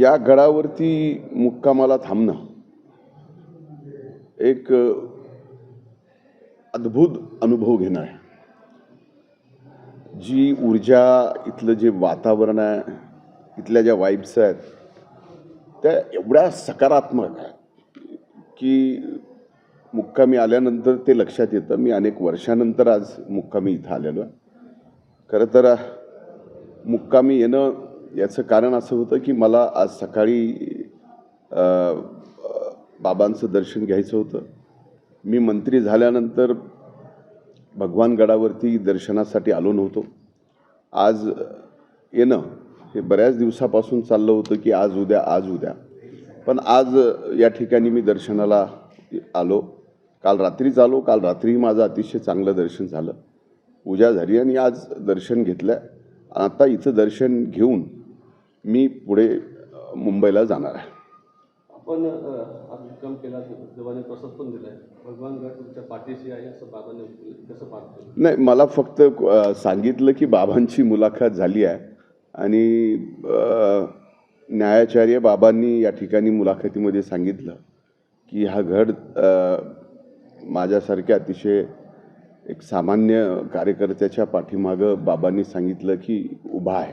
या गडावरती मुक्कामाला थांबणं एक अद्भुत अनुभव घेणं आहे. जी ऊर्जा इथलं जे वातावरण आहे इथल्या ज्या वाईब्स आहेत त्या एवढ्या सकारात्मक आहेत की मुक्कामी आल्यानंतर ते लक्षात येतं. मी अनेक वर्षानंतर आज मुक्कामी इथं आलेलो आहे. खरं तर मुक्कामी येणं याचं कारण असं होतं की मला आज सकाळी बाबांचं दर्शन घ्यायचं होतं. मी मंत्री झाल्यानंतर भगवानगडावरती दर्शनासाठी आलो नव्हतो. आज येणं हे बऱ्याच दिवसापासून चाललं होतं की आज उद्या आज उद्या. पण आज या ठिकाणी मी दर्शनाला आलो. काल रात्रीच आलो. काल रात्रीही माझं अतिशय चांगलं दर्शन झालं. पूजा झाली आणि आज दर्शन घेतलं. आता इथं दर्शन घेऊन मी पुढे मुंबईला जाणार आहे. आपण मुक्काम केला देवाने प्रसाद पण दिलाय. भगवान गड तुमच्या पाठीशी आहे असं बाबांनी. कसं नाही मला फक्त सांगितलं की बाबांची मुलाखत झाली आहे आणि न्यायाचार्य बाबांनी या ठिकाणी मुलाखतीमध्ये सांगितलं की हा घड माझ्यासारख्या अतिशय एक सामान्य कार्यकर्त्याच्या पाठीमागं बाबांनी सांगितलं की उभा आहे.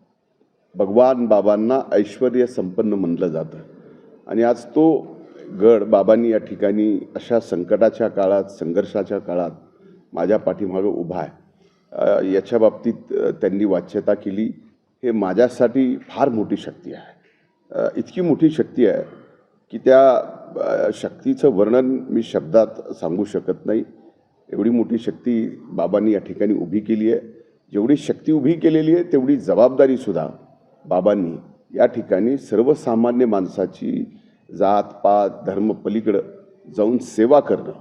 भगवान बाबांना ऐश्वर संपन्न म्हणलं जातं. आणि आज तो गड बाबांनी या ठिकाणी अशा संकटाच्या काळात संघर्षाच्या काळात माझ्या पाठीमागं उभा आहे. याच्या बाबतीत त्यांनी वाच्यता केली. हे माझ्यासाठी फार मोठी शक्ती आहे. इतकी मोठी शक्ती आहे की त्या शक्तीचं वर्णन मी शब्दात सांगू शकत नाही. एवढी मोठी शक्ती बाबांनी या ठिकाणी उभी केली आहे. जेवढी शक्ती उभी केलेली आहे तेवढी जबाबदारीसुद्धा बाबांनी या ठिकाणी सर्वसामान्य माणसाची जात पात धर्म पलीकडं जाऊन सेवा करणं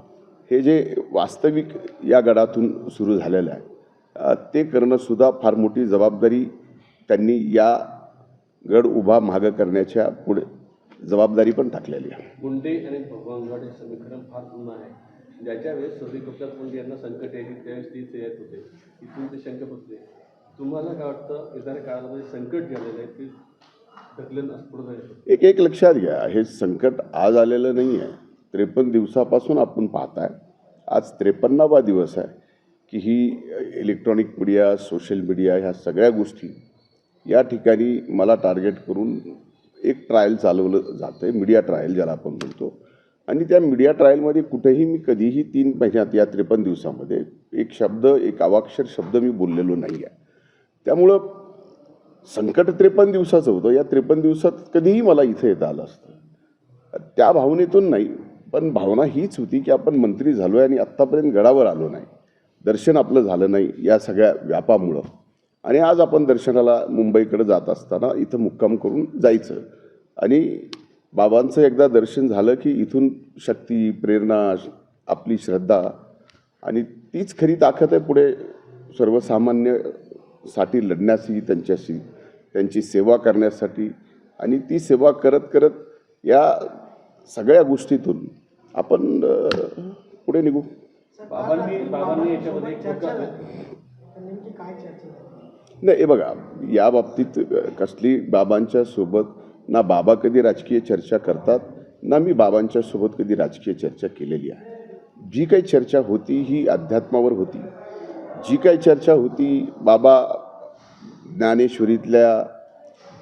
हे जे वास्तविक या गडातून सुरू झालेलं आहे ते करणंसुद्धा फार मोठी जबाबदारी त्यांनी या गड उभा मागं करण्याच्या पुढे जबाबदारी पण टाकलेली आहे. गुंडे आणि भगवानगड हे समीकरण फार जुनं आहे. ज्याच्या वेळेस सूर्य गोपीनाथ मुंडे यांना संकट यायची त्यावेळेस तीच येत होते. इथून ते शंका होते तुम्हाला काय वाटतं येणाऱ्या काळामध्ये संकट झालेलं आहे ते एक एक लक्षात घ्या हे संकट आज आलेलं नाही आहे. त्रेपन्न दिवसापासून आपण पाहताय. आज त्रेपन्नावा दिवस आहे की ही इलेक्ट्रॉनिक मीडिया सोशल मीडिया ह्या सगळ्या गोष्टी या ठिकाणी मला टार्गेट करून एक ट्रायल चालवलं जातं आहे मीडिया ट्रायल ज्याला आपण म्हणतो. आणि त्या मीडिया ट्रायलमध्ये कुठेही मी कधीही तीन महिन्यात या त्रेपन्न दिवसामध्ये एक शब्द एक अवाक्षर शब्द मी बोललेलो नाही आहे त्यामुळं संकट त्रेपन्न दिवसाचं होतं. या त्रेपन्न दिवसात कधीही मला इथं येता आलं असतं. त्या भावनेतून नाही पण भावना हीच होती की आपण मंत्री झालो आहे आणि आत्तापर्यंत गडावर आलो नाही. दर्शन आपलं झालं नाही या सगळ्या व्यापामुळं. आणि आज आपण दर्शनाला मुंबईकडे जात असताना इथं मुक्काम करून जायचं. आणि बाबांचं एकदा दर्शन झालं की इथून शक्ती प्रेरणा आपली श्रद्धा आणि तीच खरी ताकद आहे पुढे सर्वसामान्य सर्वसामान्यसाठी लढण्याची त्यांच्याशी त्यांची सेवा करण्यासाठी. आणि ती सेवा करत करत या सगळ्या गोष्टीतून आपण पुढे निघू. नाही हे बघा या बाबतीत कसली बाबांच्या सोबत ना बाबा कधी राजकीय चर्चा करतात ना मी बाबांच्या सोबत कधी राजकीय चर्चा केलेली आहे. जी काही चर्चा होती ही अध्यात्मावर होती. जी काही चर्चा होती बाबा ज्ञानेश्वरीतल्या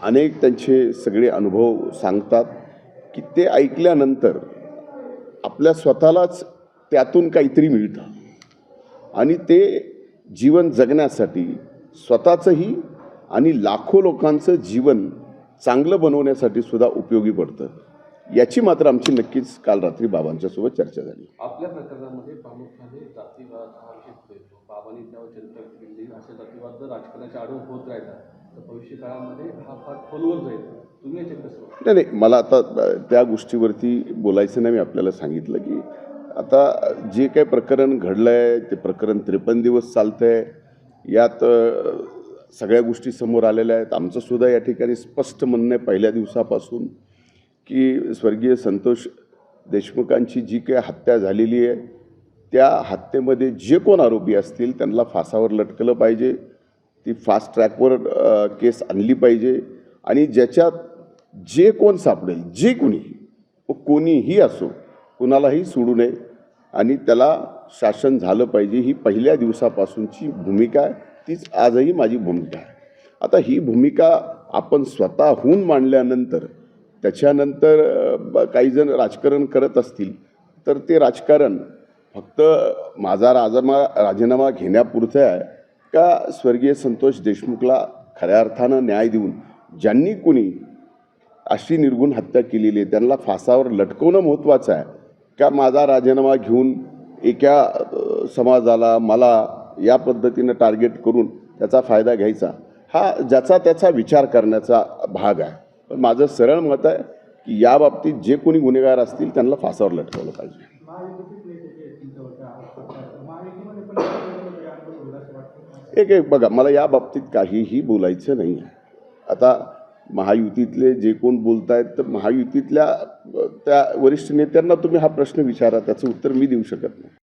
अनेक त्यांचे सगळे अनुभव सांगतात की ते ऐकल्यानंतर आपल्या स्वतःलाच त्यातून काहीतरी मिळतं. आणि ते जीवन जगण्यासाठी स्वतःचंही आणि लाखो लोकांचं जीवन चांगलं बनवण्यासाठी सुद्धा उपयोगी पडतं. याची मात्र आमची नक्कीच काल रात्री बाबांच्या सोबत चर्चा झाली. आपल्या प्रकरणामध्ये प्रामुख्याने जातीवाद हा बाबांनी त्यावर जनता केली. असे जातीवाद जर राजकारणाच्या आडून होत राहिला तर भविष्य काळामध्ये हा फार खोलवर जाईल. तुम्ही कसं नाही नाही मला आता त्या गोष्टीवरती बोलायचं नाही. मी आपल्याला सांगितलं की आता जे काही प्रकरण घडलं आहे ते प्रकरण त्रेपन्न दिवस चालतं आहे यात सगळ्या गोष्टी समोर आलेल्या आहेत. आमचंसुद्धा या ठिकाणी स्पष्ट म्हणणं आहे पहिल्या दिवसापासून की स्वर्गीय संतोष देशमुखांची जी काही हत्या झालेली आहे त्या हत्येमध्ये जे कोण आरोपी असतील त्यांना फासावर लटकलं पाहिजे. ती फास्ट ट्रॅकवर केस आणली पाहिजे. आणि ज्याच्यात जे कोण सापडेल जे कोणी व कोणीही असो कुणालाही सोडू नये. आणि त्याला शासन झालं पाहिजे. ही पहिल्या दिवसापासूनची भूमिका आहे. तीच आजही माझी भूमिका आहे. आता ही भूमिका आपण स्वतःहून मांडल्यानंतर त्याच्यानंतर ब- काही जण राजकारण करत असतील तर ते राजकारण फक्त माझा राजमा राजीनामा घेण्यापुरतं आहे का स्वर्गीय संतोष देशमुखला खऱ्या अर्थानं न्याय देऊन ज्यांनी कुणी अशी निर्गुण हत्या केलेली आहे त्यांना फासावर लटकवणं महत्त्वाचं आहे? का माझा राजीनामा घेऊन एका समाजाला मला या पद्धतीनं टार्गेट करून त्याचा फायदा घ्यायचा? हा ज्याचा त्याचा विचार करण्याचा भाग आहे. पण माझं सरळ मत आहे की या बाबतीत जे कोणी गुन्हेगार असतील त्यांना फासावर लटकवलं पाहिजे. एक एक बघा मला या बाबतीत काहीही बोलायचं नाही आहे आता महायुतीतले जे कोण बोलत आहेत तर महायुतीतल्या त्या वरिष्ठ नेत्यांना तुम्ही हा प्रश्न विचारा त्याचं उत्तर मी देऊ शकत नाही.